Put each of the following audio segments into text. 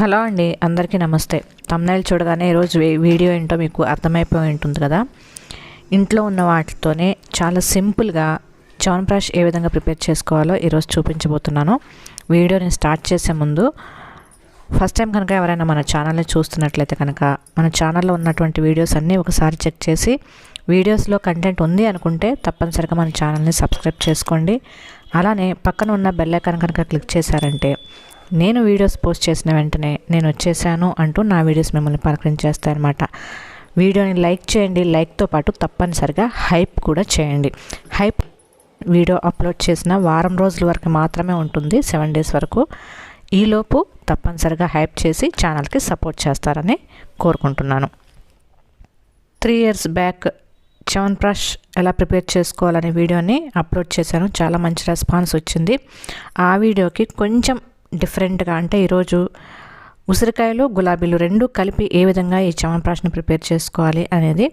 Hello అండి అందరికీ నమస్తే. తమ్నైల్ చూడగానే ఈరోజు వీడియో ఏంటో మీకు అర్థమైపోయి ఉంటుంది కదా? ఇంట్లో ఉన్న వాటితోనే చాలా సింపుల్గా చవన్ప్రాష్ ఏ విధంగా ప్రిపేర్ చేసుకోవాలో ఈరోజు చూపించబోతున్నాను. వీడియోని స్టార్ట్ చేసే ముందు ఫస్ట్ టైం కనుక ఎవరైనా మన ఛానల్ని చూస్తున్నట్లయితే కనుక మన ఛానల్లో ఉన్నటువంటి వీడియోస్ అన్నీ ఒకసారి చెక్ చేసి వీడియోస్లో కంటెంట్ ఉంది అనుకుంటే తప్పనిసరిగా మన ఛానల్ని సబ్స్క్రైబ్ చేసుకోండి. అలానే పక్కన ఉన్న బెల్ ఐకాన్ కనుక క్లిక్ చేశారంటే నేను వీడియోస్ పోస్ట్ చేసిన వెంటనే నేను వచ్చేసాను అంటూ నా వీడియోస్ మిమ్మల్ని పలకరించేస్తాయన్నమాట వీడియోని లైక్ చేయండి లైక్తో పాటు తప్పనిసరిగా హైప్ కూడా చేయండి. హైప్ వీడియో అప్లోడ్ చేసిన వారం రోజుల వరకు మాత్రమే ఉంటుంది సెవెన్ డేస్ వరకు. ఈలోపు తప్పనిసరిగా హైప్ చేసి ఛానల్కి సపోర్ట్ చేస్తారని కోరుకుంటున్నాను. త్రీ ఇయర్స్ బ్యాక్ చవన్ప్రాష్ ఎలా ప్రిపేర్ చేసుకోవాలనే వీడియోని అప్లోడ్ చేశాను. చాలా మంచి రెస్పాన్స్ వచ్చింది. ఆ వీడియోకి కొంచెం డిఫరెంట్గా అంటే ఈరోజు ఉసిరికాయలు గులాబీలు రెండు కలిపి ఏ విధంగా ఈ చవన్ప్రాష్ని ప్రిపేర్ చేసుకోవాలి అనేది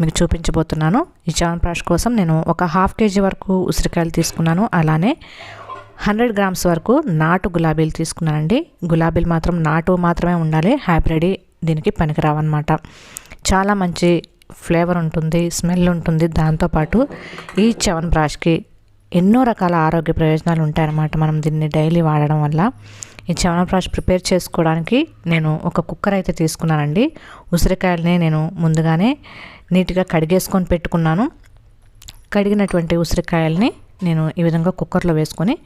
మీకు చూపించబోతున్నాను. ఈ చవన్ప్రాష్ కోసం నేను ఒక హాఫ్ కేజీ వరకు ఉసిరికాయలు తీసుకున్నాను. అలానే హండ్రెడ్ గ్రామ్స్ వరకు నాటు గులాబీలు తీసుకున్నానండి. గులాబీలు మాత్రం నాటు మాత్రమే ఉండాలి. హైబ్రిడ్ దీనికి పనికిరావన్నమాట. చాలా మంచి ఫ్లేవర్ ఉంటుంది స్మెల్ ఉంటుంది. దాంతోపాటు ఈ చవన్ బ్రాష్కి ఎన్నో రకాల ఆరోగ్య ప్రయోజనాలు ఉంటాయన్నమాట. మనం దీన్ని డైలీ వాడడం వల్ల. ఈ చవనప్రాష్ ప్రిపేర్ చేసుకోవడానికి నేను ఒక కుక్కర్ అయితే తీసుకున్నానండి. ఉసిరికాయలని నేను ముందుగానే నీట్గా కడిగేసుకొని పెట్టుకున్నాను. కడిగినటువంటి ఉసిరికాయల్ని నేను ఈ విధంగా కుక్కర్లో వేసుకొని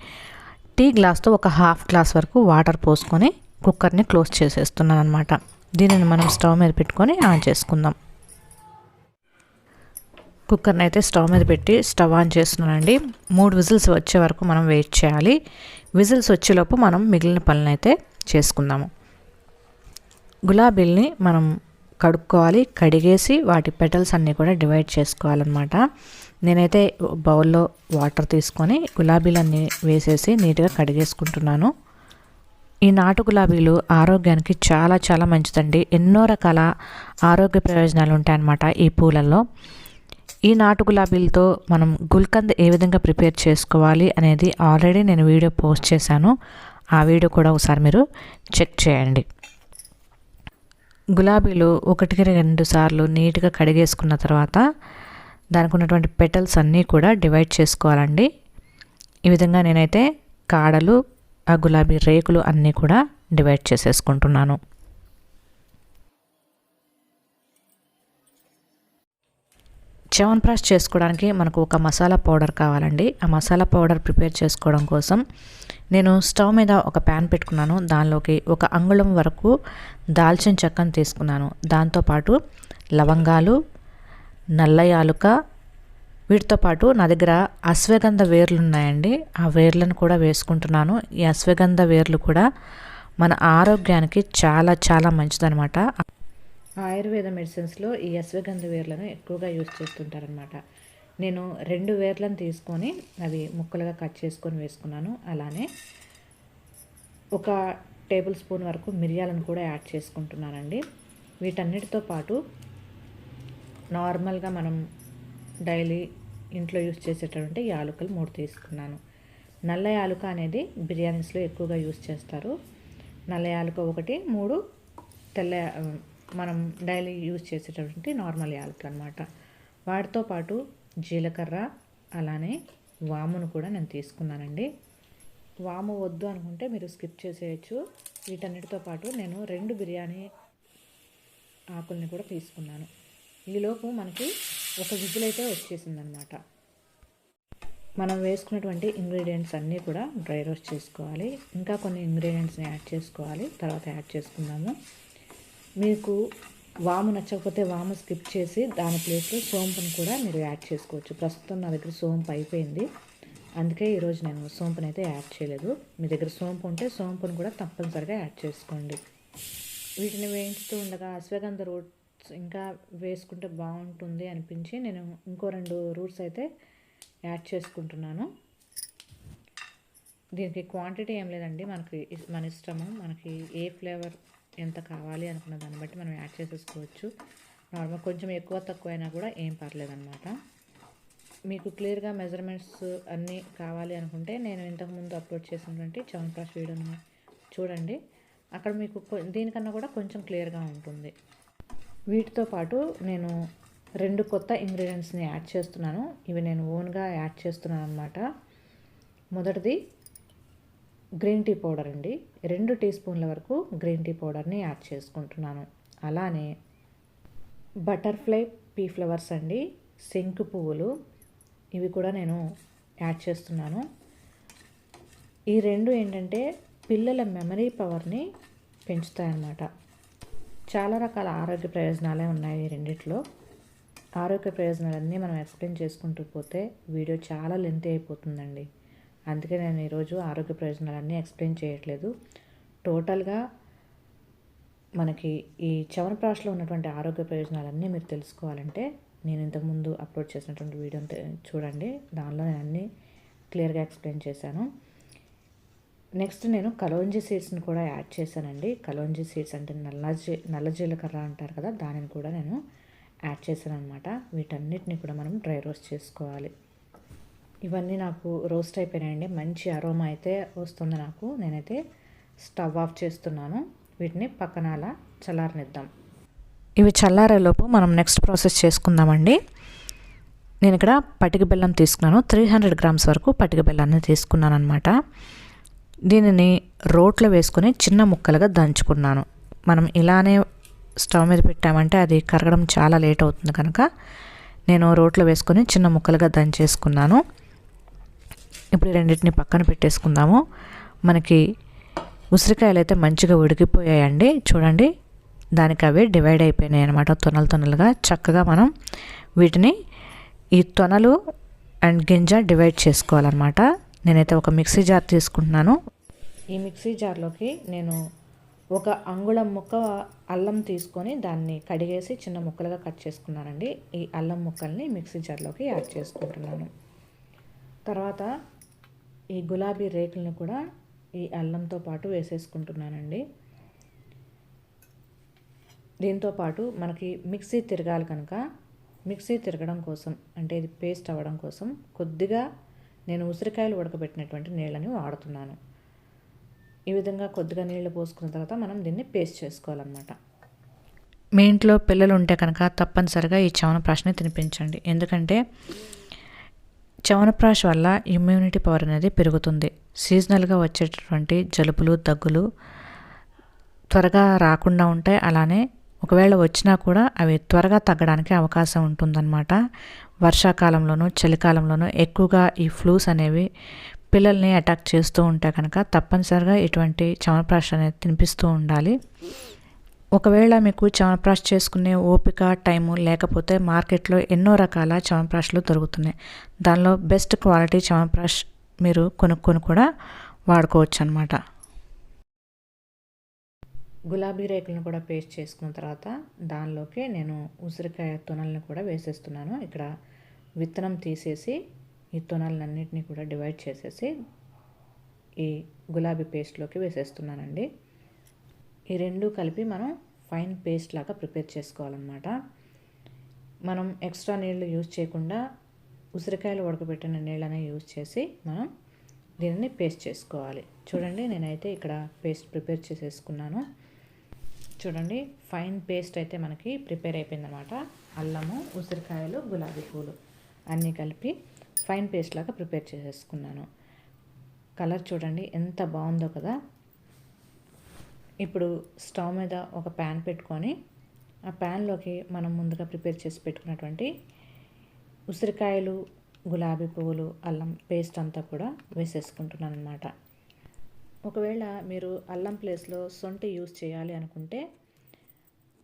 టీ గ్లాస్తో ఒక హాఫ్ గ్లాస్ వరకు వాటర్ పోసుకొని కుక్కర్ని క్లోజ్ చేసేస్తున్నాను అనమాట దీనిని మనం స్టవ్ మీద పెట్టుకొని ఆన్ చేసుకుందాం. కుక్కర్ని అయితే స్టవ్ మీద పెట్టి స్టవ్ ఆన్ చేస్తున్నానండి. మూడు విజిల్స్ వచ్చే వరకు మనం వెయిట్ చేయాలి. విజిల్స్ వచ్చేలోపు మనం మిగిలిన పనులను అయితే చేసుకుందాము. గులాబీల్ని మనం కడుక్కోవాలి. కడిగేసి వాటి పెటల్స్ అన్నీ కూడా డివైడ్ చేసుకోవాలన్నమాట. నేనైతే బౌల్లో వాటర్ తీసుకొని గులాబీలన్నీ వేసేసి నీట్గా కడిగేసుకుంటున్నాను. ఈ నాటు గులాబీలు ఆరోగ్యానికి చాలా చాలా మంచిదండి. ఎన్నో రకాల ఆరోగ్య ప్రయోజనాలు ఉంటాయన్నమాట ఈ పూలల్లో. ఈ నాటు గులాబీలతో మనం గుల్కంద్ ఏ విధంగా ప్రిపేర్ చేసుకోవాలి అనేది ఆల్రెడీ నేను వీడియో పోస్ట్ చేశాను. ఆ వీడియో కూడా ఒకసారి మీరు చెక్ చేయండి. గులాబీలు ఒకటికి రెండు సార్లు నీట్గా కడిగేసుకున్న తర్వాత దానికి ఉన్నటువంటి పెటల్స్ అన్నీ కూడా డివైడ్ చేసుకోవాలండి. ఈ విధంగా నేనైతే కాడలు ఆ గులాబీ రేకులు అన్నీ కూడా డివైడ్ చేసేసుకుంటున్నాను. చవన్ప్రాష్ చేసుకోవడానికి మనకు ఒక మసాలా పౌడర్ కావాలండి. ఆ మసాలా పౌడర్ ప్రిపేర్ చేసుకోవడం కోసం నేను స్టవ్ మీద ఒక ప్యాన్ పెట్టుకున్నాను. దానిలోకి ఒక అంగుళం వరకు దాల్చిన చెక్కను తీసుకున్నాను. దాంతోపాటు లవంగాలు నల్ల యాలుక వీటితో పాటు నా దగ్గర అశ్వగంధ వేర్లు ఉన్నాయండి. ఆ వేర్లను కూడా వేసుకుంటున్నాను. ఈ అశ్వగంధ వేర్లు కూడా మన ఆరోగ్యానికి చాలా చాలా మంచిదనమాట ఆయుర్వేద మెడిసిన్స్లో ఈ అశ్వగంధ వేర్లను ఎక్కువగా యూజ్ చేస్తుంటారనమాట నేను రెండు వేర్లను తీసుకొని అవి ముక్కలుగా కట్ చేసుకొని వేసుకున్నాను. అలానే ఒక టేబుల్ స్పూన్ వరకు మిరియాలను కూడా యాడ్ చేసుకుంటున్నానండి. వీటన్నిటితో పాటు నార్మల్గా మనం డైలీ ఇంట్లో యూస్ చేసేటటువంటి యాలుకలు మూడు తీసుకున్నాను. నల్ల యాలుక అనేది బిర్యానీస్లో ఎక్కువగా యూస్ చేస్తారు. నల్ల యాలుక ఒకటి మూడు తెల్ల మనం డైలీ యూజ్ చేసేటటువంటి నార్మల్ యాలకులు అనమాట వాటితో పాటు జీలకర్ర అలానే వామును కూడా నేను తీసుకున్నానండి. వాము వద్దు అనుకుంటే మీరు స్కిప్ చేసేయచ్చు. వీటన్నిటితో పాటు నేను రెండు బిర్యానీ ఆకుల్ని కూడా తీసుకున్నాను. ఈలోపు మనకి ఒక విజిల్ అయితే వచ్చేసిందనమాట మనం వేసుకున్నటువంటి ఇంగ్రీడియంట్స్ అన్నీ కూడా డ్రై రోస్ట్ చేసుకోవాలి. ఇంకా కొన్ని ఇంగ్రీడియంట్స్ని యాడ్ చేసుకోవాలి. తర్వాత యాడ్ చేసుకుందాము. మీకు వాము నచ్చకపోతే వాము స్కిప్ చేసి దాని ప్లేస్లో సోంపుని కూడా మీరు యాడ్ చేసుకోవచ్చు. ప్రస్తుతం నా దగ్గర సోంపు అయిపోయింది. అందుకే ఈరోజు నేను సోంపుని అయితే యాడ్ చేయలేదు. మీ దగ్గర సోంపు ఉంటే సోంపుని కూడా తప్పనిసరిగా యాడ్ చేసుకోండి. వీటిని వేయించుతూ ఉండగా అశ్వగంధ రూట్స్ ఇంకా వేసుకుంటే బాగుంటుంది అనిపించి నేను ఇంకో రెండు రూట్స్ అయితే యాడ్ చేసుకుంటున్నాను. దీనికి క్వాంటిటీ ఏం లేదండి. మనకి మన ఇష్టము. మనకి ఏ ఫ్లేవర్ ఎంత కావాలి అనుకున్న దాన్ని బట్టి మనం యాడ్ చేసేసుకోవచ్చు. నార్మల్ కొంచెం ఎక్కువ తక్కువ అయినా కూడా ఏం పర్లేదన్నమాట. మీకు క్లియర్గా మెజర్మెంట్స్ అన్నీ కావాలి అనుకుంటే నేను ఇంతకుముందు అప్లోడ్ చేసినటువంటి చవన్ప్రాష్ వీడియోని చూడండి. అక్కడ మీకు కొ- దీనికన్నా కూడా కొంచెం క్లియర్గా ఉంటుంది. వీటితో పాటు నేను రెండు కొత్త ఇంగ్రీడియంట్స్ని యాడ్ చేస్తున్నాను. ఇవి నేను ఓన్గా యాడ్ చేస్తున్నాను అనమాట మొదటిది గ్రీన్ టీ పౌడర్ అండి. రెండు టీ స్పూన్ల వరకు గ్రీన్ టీ పౌడర్ని యాడ్ చేసుకుంటున్నాను. అలానే బటర్ఫ్లై పీ ఫ్లవర్స్ అండి శంకు పువ్వులు ఇవి కూడా నేను యాడ్ చేస్తున్నాను. ఈ రెండు ఏంటంటే పిల్లల మెమరీ పవర్ని పెంచుతాయన్నమాట. చాలా రకాల ఆరోగ్య ప్రయోజనాలే ఉన్నాయి ఈ రెండిట్లో. ఆరోగ్య ప్రయోజనాలన్నీ మనం ఎక్స్ప్లెయిన్ చేసుకుంటూ పోతే వీడియో చాలా లెంత్ అయిపోతుందండి. అందుకే నేను ఈరోజు ఆరోగ్య ప్రయోజనాలన్నీ ఎక్స్ప్లెయిన్ చేయట్లేదు. టోటల్గా మనకి ఈ చవనప్రాష్లో ఉన్నటువంటి ఆరోగ్య ప్రయోజనాలన్నీ మీరు తెలుసుకోవాలంటే నేను ఇంతకుముందు అప్లోడ్ చేసినటువంటి వీడియోని చూడండి. దానిలో నేను అన్నీ క్లియర్గా ఎక్స్ప్లెయిన్ చేశాను. నెక్స్ట్ నేను కలోంజీ సీడ్స్ని కూడా యాడ్ చేశానండి. కలోంజీ సీడ్స్ అంటే నల్ల జీ నల్ల జీలకర్ర అంటారు కదా దానిని కూడా నేను యాడ్ చేశాను అనమాట వీటన్నిటిని కూడా మనం డ్రై రోస్ట్ చేసుకోవాలి. ఇవన్నీ నాకు రోస్ట్ అయిపోయినాయండి. మంచి అరోమా అయితే వస్తుంది నాకు. నేనైతే స్టవ్ ఆఫ్ చేస్తున్నాను. వీటిని పక్కన అలా చల్లారనిద్దాం. ఇవి చల్లారేలోపు మనం నెక్స్ట్ ప్రాసెస్ చేసుకుందామండి. నేను ఇక్కడ పటిక బెల్లం తీసుకున్నాను. త్రీ హండ్రెడ్ గ్రామ్స్ వరకు పటిక బెల్లాన్ని తీసుకున్నాను అనమాట దీనిని రోట్లో వేసుకొని చిన్న ముక్కలుగా దంచుకున్నాను. మనం ఇలానే స్టవ్ మీద పెట్టామంటే అది కరగడం చాలా లేట్ అవుతుంది కనుక నేను రోట్లో వేసుకొని చిన్న ముక్కలుగా దంచేసుకున్నాను. ఇప్పుడు ఈ రెండింటిని పక్కన పెట్టేసుకుందాము. మనకి ఉసిరికాయలు అయితే మంచిగా ఉడికిపోయాయండి. చూడండి దానికి అవి డివైడ్ అయిపోయినాయి అనమాట తొనలు తొనలుగా చక్కగా మనం వీటిని ఈ తొనలు అండ్ గింజ డివైడ్ చేసుకోవాలన్నమాట. నేనైతే ఒక మిక్సీ జార్ తీసుకుంటున్నాను. ఈ మిక్సీ జార్లోకి నేను ఒక అంగుళం ముక్క అల్లం తీసుకొని దాన్ని కడిగేసి చిన్న ముక్కలుగా కట్ చేసుకున్నానండి. ఈ అల్లం ముక్కల్ని మిక్సీ జార్లోకి యాడ్ చేసుకుంటున్నాను. తర్వాత ఈ గులాబీ రేకులను కూడా ఈ అల్లంతో పాటు వేసేసుకుంటున్నానండి. దీంతో పాటు మనకి మిక్సీ తిరగాలి కనుక మిక్సీ తిరగడం కోసం అంటే ఇది పేస్ట్ అవ్వడం కోసం కొద్దిగా నేను ఉసిరికాయలు ఉడకబెట్టినటువంటి నీళ్ళని వాడుతున్నాను. ఈ విధంగా కొద్దిగా నీళ్ళు పోసుకున్న తర్వాత మనం దీన్ని పేస్ట్ చేసుకోవాలన్నమాట. మీ ఇంట్లో పిల్లలు ఉంటే కనుక తప్పనిసరిగా ఈ చవనప్రాష్ని తినిపించండి. ఎందుకంటే చవనప్రాష్ వల్ల ఇమ్యూనిటీ పవర్ అనేది పెరుగుతుంది. సీజనల్గా వచ్చేటటువంటి జలుబులు దగ్గులు త్వరగా రాకుండా ఉంటాయి. అలానే ఒకవేళ వచ్చినా కూడా అవి త్వరగా తగ్గడానికి అవకాశం ఉంటుందన్నమాట. వర్షాకాలంలోనూ చలికాలంలోనూ ఎక్కువగా ఈ ఫ్లూస్ అనేవి పిల్లల్ని అటాక్ చేస్తూ ఉంటే కనుక తప్పనిసరిగా ఇటువంటి చవనప్రాష్ అనేది తినిపిస్తూ ఉండాలి. ఒకవేళ మీకు చవనప్రాష్ చేసుకునే ఓపిక టైము లేకపోతే మార్కెట్లో ఎన్నో రకాల చవనప్రాష్లు దొరుకుతున్నాయి. దానిలో బెస్ట్ క్వాలిటీ చవనప్రాష్ మీరు కొనుక్కొని కూడా వాడుకోవచ్చు అనమాట గులాబీ రేకులను కూడా పేస్ట్ చేసుకున్న తర్వాత దానిలోకి నేను ఉసిరికాయ తొనల్ని కూడా వేసేస్తున్నాను. ఇక్కడ విత్తనం తీసేసి ఈ తొనలన్నింటినీ కూడా డివైడ్ చేసేసి ఈ గులాబీ పేస్ట్లోకి వేసేస్తున్నానండి. ఈ రెండు కలిపి మనం ఫైన్ పేస్ట్ లాగా ప్రిపేర్ చేసుకోవాలన్నమాట. మనం ఎక్స్ట్రా నీళ్ళు యూజ్ చేయకుండా ఉసిరికాయలు ఉడకబెట్టిన నీళ్ళనే యూజ్ చేసి మనం దీనిని పేస్ట్ చేసుకోవాలి. చూడండి నేనైతే ఇక్కడ పేస్ట్ ప్రిపేర్ చేసేసుకున్నాను. చూడండి ఫైన్ పేస్ట్ అయితే మనకి ప్రిపేర్ అయిపోయిందనమాట అల్లము ఉసిరికాయలు గులాబీ పూలు అన్నీ కలిపి ఫైన్ పేస్ట్ లాగా ప్రిపేర్ చేసేసుకున్నాను. కలర్ చూడండి ఎంత బాగుందో కదా. ఇప్పుడు స్టవ్ మీద ఒక ప్యాన్ పెట్టుకొని ఆ ప్యాన్లోకి మనం ముందుగా ప్రిపేర్ చేసి పెట్టుకున్నటువంటి ఉసిరికాయలు గులాబీ పువ్వులు అల్లం పేస్ట్ అంతా కూడా వేసేసుకుంటున్నాను అనమాట ఒకవేళ మీరు అల్లం ప్లేస్లో సొంటి యూస్ చేయాలి అనుకుంటే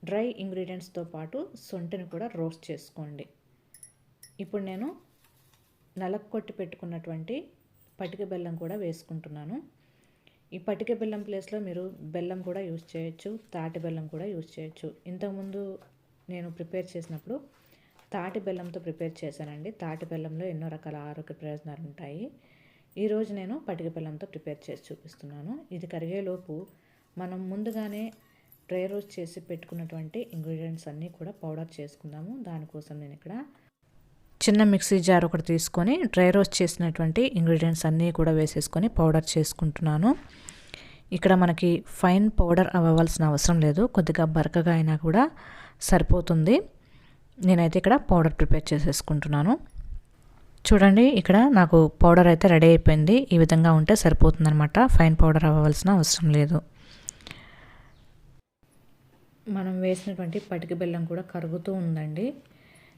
డ్రై ఇంగ్రీడియంట్స్తో పాటు సొంటిని కూడా రోస్ట్ చేసుకోండి. ఇప్పుడు నేను నలక్కొట్టి పెట్టుకున్నటువంటి పటిక బెల్లం కూడా వేసుకుంటున్నాను. ఈ పటిక బెల్లం ప్లేస్లో మీరు బెల్లం కూడా యూజ్ చేయొచ్చు తాటి బెల్లం కూడా యూజ్ చేయొచ్చు. ఇంతకుముందు నేను ప్రిపేర్ చేసినప్పుడు తాటి బెల్లంతో ప్రిపేర్ చేశానండి. తాటి బెల్లంలో ఎన్నో రకాల ఆరోగ్య ప్రయోజనాలు ఉంటాయి. ఈరోజు నేను పటిక బెల్లంతో ప్రిపేర్ చేసి చూపిస్తున్నాను. ఇది కరిగేలోపు మనం ముందుగానే డ్రై రోస్ట్ చేసి పెట్టుకున్నటువంటి ఇంగ్రీడియంట్స్ అన్నీ కూడా పౌడర్ చేసుకుందాము. దానికోసం నేను ఇక్కడ చిన్న మిక్సీ జార్ ఒకటి తీసుకొని డ్రై రోస్ట్ చేసినటువంటి ఇంగ్రీడియంట్స్ అన్నీ కూడా వేసేసుకొని పౌడర్ చేసుకుంటున్నాను. ఇక్కడ మనకి ఫైన్ పౌడర్ అవ్వాల్సిన అవసరం లేదు. కొద్దిగా బరకగా అయినా కూడా సరిపోతుంది. నేనైతే ఇక్కడ పౌడర్ ప్రిపేర్ చేసేసుకుంటున్నాను. చూడండి ఇక్కడ నాకు పౌడర్ అయితే రెడీ అయిపోయింది. ఈ విధంగా ఉంటే సరిపోతుందనమాట ఫైన్ పౌడర్ అవ్వాల్సిన అవసరం లేదు. మనం వేసినటువంటి పటిక బెల్లం కూడా కరుగుతూ ఉందండి.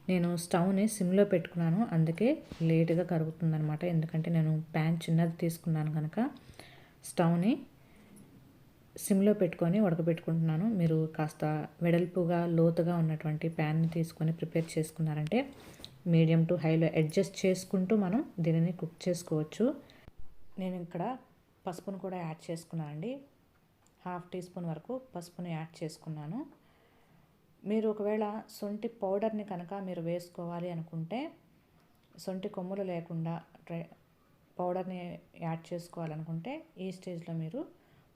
నేను స్టవ్ని సిమ్లో పెట్టుకున్నాను. అందుకే లేటుగా కరుగుతుందనమాట ఎందుకంటే నేను ప్యాన్ చిన్నది తీసుకున్నాను కనుక స్టవ్ని సిమ్లో పెట్టుకొని ఉడకబెట్టుకుంటున్నాను. మీరు కాస్త వెడల్పుగా లోతుగా ఉన్నటువంటి ప్యాన్ని తీసుకొని ప్రిపేర్ చేసుకున్నారంటే మీడియం టు హైలో అడ్జస్ట్ చేసుకుంటూ మనం దీనిని కుక్ చేసుకోవచ్చు. నేను ఇక్కడ పసుపును కూడా యాడ్ చేసుకున్నానండి. హాఫ్ టీ స్పూన్ వరకు పసుపుని యాడ్ చేసుకున్నాను. మీరు ఒకవేళ సొంటి పౌడర్ని కనుక మీరు వేసుకోవాలి అనుకుంటే సొంటి కొమ్ములు లేకుండా ట్రై పౌడర్ని యాడ్ చేసుకోవాలనుకుంటే ఈ స్టేజ్లో మీరు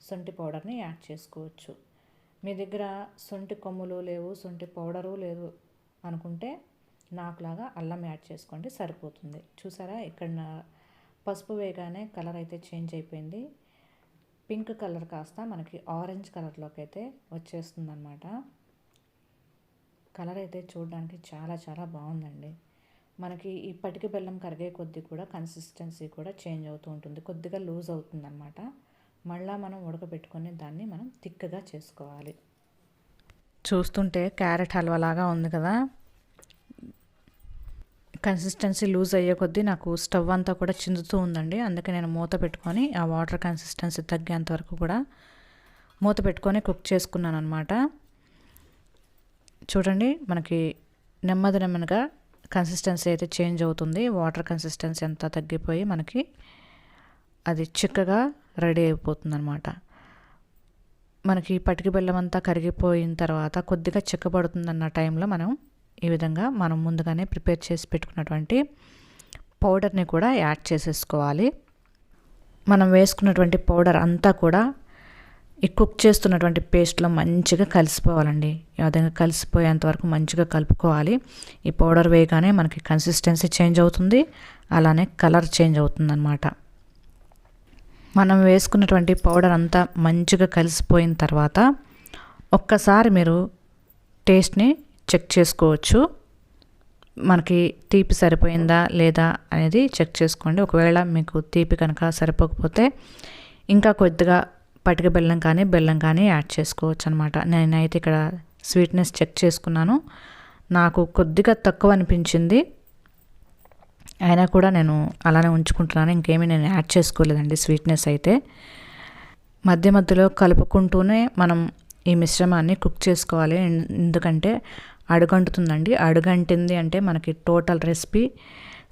సొంటి పౌడర్ని యాడ్ చేసుకోవచ్చు. మీ దగ్గర సొంటి కొమ్ములు లేవు సొంటి పౌడరు లేదు అనుకుంటే నాకులాగా అల్లం యాడ్ చేసుకోండి సరిపోతుంది. చూసారా? ఇక్కడ పసుపు వేయగానే కలర్ అయితే చేంజ్ అయిపోయింది. పింక్ కలర్ కాస్త మనకి ఆరెంజ్ కలర్లోకి అయితే వచ్చేస్తుంది అనమాట కలర్ అయితే చూడడానికి చాలా చాలా బాగుందండి మనకి ఇప్పటికీ బెల్లం కరిగే కొద్దీ కూడా కన్సిస్టెన్సీ కూడా చేంజ్ అవుతూ ఉంటుంది. కొద్దిగా లూజ్ అవుతుందన్నమాట. మళ్ళీ మనం ఉడకబెట్టుకొని దాన్ని మనం తిక్కగా చేసుకోవాలి. చూస్తుంటే క్యారెట్ హల్వా లాగా ఉంది కదా? కన్సిస్టెన్సీ లూజ్ అయ్యే కొద్దీ నాకు స్టవ్ అంతా కూడా చిందుతూ ఉందండి. అందుకే నేను మూత పెట్టుకొని ఆ వాటర్ కన్సిస్టెన్సీ తగ్గేంత వరకు కూడా మూత పెట్టుకొని కుక్ చేసుకున్నాను అనమాట చూడండి మనకి నెమ్మది నెమ్మదిగా కన్సిస్టెన్సీ అయితే చేంజ్ అవుతుంది. వాటర్ కన్సిస్టెన్సీ అంతా తగ్గిపోయి మనకి అది చిక్కగా రెడీ అయిపోతుంది అనమాట మనకి పటికి బెల్లం అంతా కరిగిపోయిన తర్వాత కొద్దిగా చిక్కబడుతుందన్న టైంలో మనం ఈ విధంగా మనం ముందుగానే ప్రిపేర్ చేసి పెట్టుకున్నటువంటి పౌడర్ని కూడా యాడ్ చేసేసుకోవాలి. మనం వేసుకున్నటువంటి పౌడర్ అంతా కూడా ఈ కుక్ చేస్తున్నటువంటి పేస్ట్లో మంచిగా కలిసిపోవాలండి. ఈ విధంగా కలిసిపోయేంత వరకు మంచిగా కలుపుకోవాలి. ఈ పౌడర్ వేయగానే మనకి కన్సిస్టెన్సీ చేంజ్ అవుతుంది. అలానే కలర్ చేంజ్ అవుతుంది అనమాట మనం వేసుకున్నటువంటి పౌడర్ అంతా మంచిగా కలిసిపోయిన తర్వాత ఒక్కసారి మీరు టేస్ట్ని చెక్ చేసుకోవచ్చు. మనకి తీపి సరిపోయిందా లేదా అనేది చెక్ చేసుకోండి. ఒకవేళ మీకు తీపి కనుక సరిపోకపోతే ఇంకా కొద్దిగా పటిక బెల్లం కానీ బెల్లం కానీ యాడ్ చేసుకోవచ్చు అనమాట నేనైతే ఇక్కడ స్వీట్నెస్ చెక్ చేసుకున్నాను. నాకు కొద్దిగా తక్కువ అనిపించింది. అయినా కూడా నేను అలానే ఉంచుకుంటున్నాను. ఇంకేమీ నేను యాడ్ చేసుకోలేదండి స్వీట్నెస్ అయితే. మధ్య మధ్యలో కలుపుకుంటూనే మనం ఈ మిశ్రమాన్ని కుక్ చేసుకోవాలి. ఎందుకంటే అడుగంటుతుందండి. అడుగంటింది అంటే మనకి టోటల్ రెసిపీ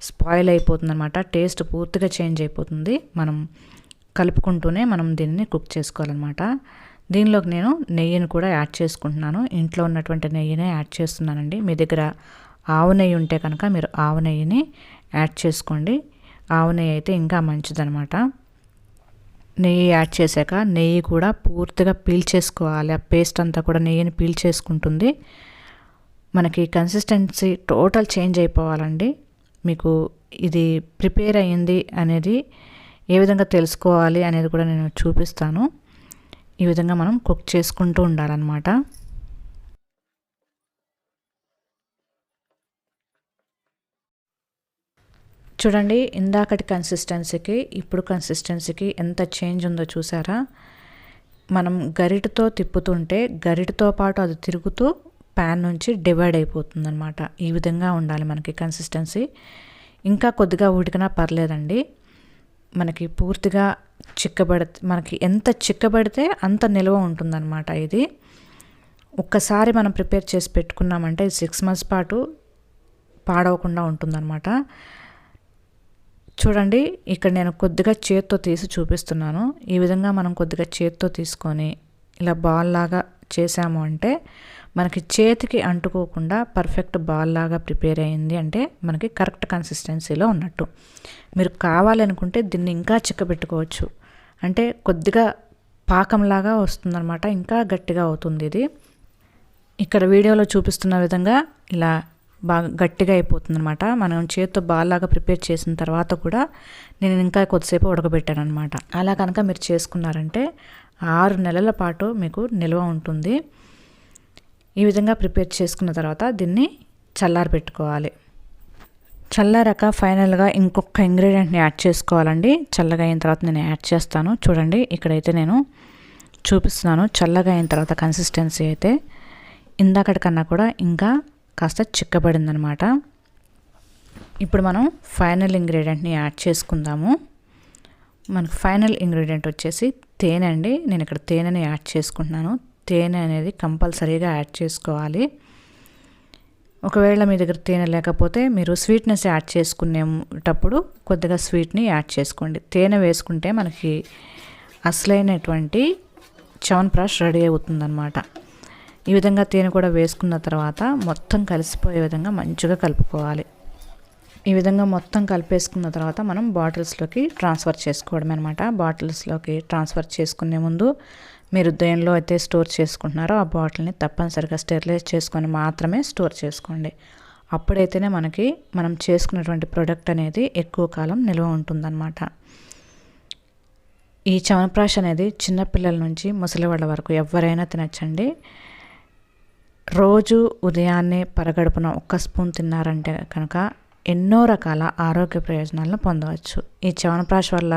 స్పాయిల్ అయిపోతుంది అనమాట టేస్ట్ పూర్తిగా చేంజ్ అయిపోతుంది. మనం కలుపుకుంటూనే మనం దీనిని కుక్ చేసుకోవాలన్నమాట. దీనిలోకి నేను నెయ్యిని కూడా యాడ్ చేసుకుంటున్నాను. ఇంట్లో ఉన్నటువంటి నెయ్యినే యాడ్ చేస్తున్నానండి. మీ దగ్గర ఆవు నెయ్యి ఉంటే కనుక మీరు ఆవు నెయ్యిని యాడ్ చేసుకోండి. ఆవు నెయ్యి అయితే ఇంకా మంచిదనమాట నెయ్యి యాడ్ చేశాక నెయ్యి కూడా పూర్తిగా పీల్చేసుకోవాలి ఆ పేస్ట్ అంతా కూడా నెయ్యిని పీల్చేసుకుంటుంది మనకి కన్సిస్టెన్సీ టోటల్ చేంజ్ అయిపోవాలండి. మీకు ఇది ప్రిపేర్ అయ్యింది అనేది ఏ విధంగా తెలుసుకోవాలి అనేది కూడా నేను చూపిస్తాను. ఈ విధంగా మనం కుక్ చేసుకుంటూ ఉండాలన్నమాట. చూడండి ఇందాకటి కన్సిస్టెన్సీకి ఇప్పుడు కన్సిస్టెన్సీకి ఎంత చేంజ్ ఉందో చూసారా? మనం గరిటతో తిప్పుతుంటే గరిటతో పాటు అది తిరుగుతూ ప్యాన్ నుంచి డివైడ్ అయిపోతుందన్నమాట. ఈ విధంగా ఉండాలి మనకి కన్సిస్టెన్సీ ఇంకా కొద్దిగా ఉడికినా పర్లేదండి. మనకి పూర్తిగా చిక్కబడి మనకి ఎంత చిక్కబడితే అంత నిల్వ ఉంటుందన్నమాట ఇది. ఒక్కసారి మనం ప్రిపేర్ చేసి పెట్టుకున్నామంటే సిక్స్ మంత్స్ పాటు పాడవకుండా ఉంటుందన్నమాట. చూడండి ఇక్కడ నేను కొద్దిగా చేత్తో తీసి చూపిస్తున్నాను. ఈ విధంగా మనం కొద్దిగా చేత్తో తీసుకొని ఇలా బాల్ లాగా చేసాము అంటే మనకి చేతికి అంటుకోకుండా పర్ఫెక్ట్ బాల్ లాగా ప్రిపేర్ అయింది అంటే మనకి కరెక్ట్ కన్సిస్టెన్సీలో ఉన్నట్టు. మీరు కావాలనుకుంటే దీన్ని ఇంకా చిక్కబెట్టుకోవచ్చు. అంటే కొద్దిగా పాకంలాగా వస్తుందన్నమాట ఇంకా గట్టిగా అవుతుంది ఇది. ఇక్కడ వీడియోలో చూపిస్తున్న విధంగా ఇలా బాగా గట్టిగా అయిపోతుందనమాట మనం చేతితో బాల్లాగా ప్రిపేర్ చేసిన తర్వాత కూడా నేను ఇంకా కొద్దిసేపు ఉడకబెట్టాను అనమాట అలా కనుక మీరు చేసుకున్నారంటే ఆరు నెలల పాటు మీకు నిల్వ ఉంటుంది. ఈ విధంగా ప్రిపేర్ చేసుకున్న తర్వాత దీన్ని చల్లారి పెట్టుకోవాలి. చల్లారాక ఫైనల్గా ఇంకొక ఇంగ్రీడియంట్ని యాడ్ చేసుకోవాలండి. చల్లగా అయిన తర్వాత నేను యాడ్ చేస్తాను. చూడండి ఇక్కడైతే నేను చూపిస్తున్నాను. చల్లగా అయిన తర్వాత కన్సిస్టెన్సీ అయితే ఇందాకటి కన్నా కూడా ఇంకా కాస్త చిక్కబడిందనమాట. ఇప్పుడు మనం ఫైనల్ ఇంగ్రీడియంట్ని యాడ్ చేసుకుందాము. మనకు ఫైనల్ ఇంగ్రీడియంట్ వచ్చేసి తేనె అండి. నేను ఇక్కడ తేనెని యాడ్ చేసుకుంటున్నాను. తేనె అనేది కంపల్సరీగా యాడ్ చేసుకోవాలి. ఒకవేళ మీ దగ్గర తేనె లేకపోతే మీరు స్వీట్నెస్ యాడ్ చేసుకునేటప్పుడు కొద్దిగా స్వీట్ని యాడ్ చేసుకోండి. తేనె వేసుకుంటే మనకి అసలైనటువంటి చవన్ ప్రాష్ రెడీ అవుతుందన్నమాట. ఈ విధంగా తేనె కూడా వేసుకున్న తర్వాత మొత్తం కలిసిపోయే విధంగా మంచిగా కలుపుకోవాలి. ఈ విధంగా మొత్తం కలిపేసుకున్న తర్వాత మనం బాటిల్స్లోకి ట్రాన్స్ఫర్ చేసుకోవడం అనమాట బాటిల్స్లోకి ట్రాన్స్ఫర్ చేసుకునే ముందు మీరు ఉదయంలో అయితే స్టోర్ చేసుకుంటున్నారో ఆ బాటిల్ని తప్పనిసరిగా స్టెరిలైజ్ చేసుకొని మాత్రమే స్టోర్ చేసుకోండి. అప్పుడైతేనే మనకి మనం చేసుకున్నటువంటి ప్రోడక్ట్ అనేది ఎక్కువ కాలం నిల్వ ఉంటుందన్నమాట. ఈ చవనప్రాష్ అనేది చిన్నపిల్లల నుంచి ముసలివాళ్ళ వరకు ఎవరైనా తినచ్చండి. రోజు ఉదయాన్నే పరగడుపున ఒక్క స్పూన్ తిన్నారంటే కనుక ఎన్నో రకాల ఆరోగ్య ప్రయోజనాలను పొందవచ్చు. ఈ చవనప్రాష్ వల్ల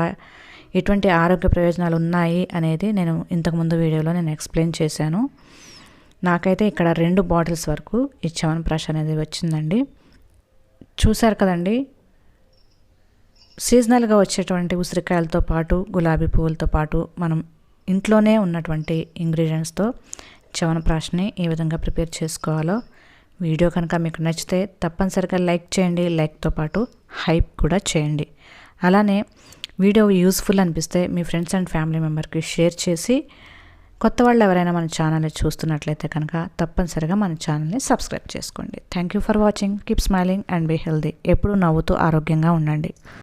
ఎటువంటి ఆరోగ్య ప్రయోజనాలు ఉన్నాయి అనేది నేను ఇంతకుముందు వీడియోలో నేను ఎక్స్ప్లెయిన్ చేశాను. నాకైతే ఇక్కడ రెండు బాటిల్స్ వరకు ఈ చవనప్రాష్ అనేది వచ్చిందండి. చూశారు కదండి? సీజనల్గా వచ్చేటువంటి ఉసిరికాయలతో పాటు గులాబీ పువ్వులతో పాటు మనం ఇంట్లోనే ఉన్నటువంటి ఇంగ్రీడియంట్స్తో చవనప్రాష్ని ఏ విధంగా ప్రిపేర్ చేసుకోవాలో వీడియో కనుక మీకు నచ్చితే తప్పనిసరిగా లైక్ చేయండి. లైక్తో పాటు హైప్ కూడా చేయండి. అలానే వీడియో యూస్ఫుల్ అనిపిస్తే మీ ఫ్రెండ్స్ అండ్ ఫ్యామిలీ మెంబర్కి షేర్ చేసి కొత్త వాళ్ళు ఎవరైనా మన ఛానల్ని చూస్తున్నట్లయితే కనుక తప్పనిసరిగా మన ఛానల్ని సబ్స్క్రైబ్ చేసుకోండి. Thank you for watching. Keep smiling and be healthy ఎప్పుడూ నవ్వుతూ ఆరోగ్యంగా ఉండండి.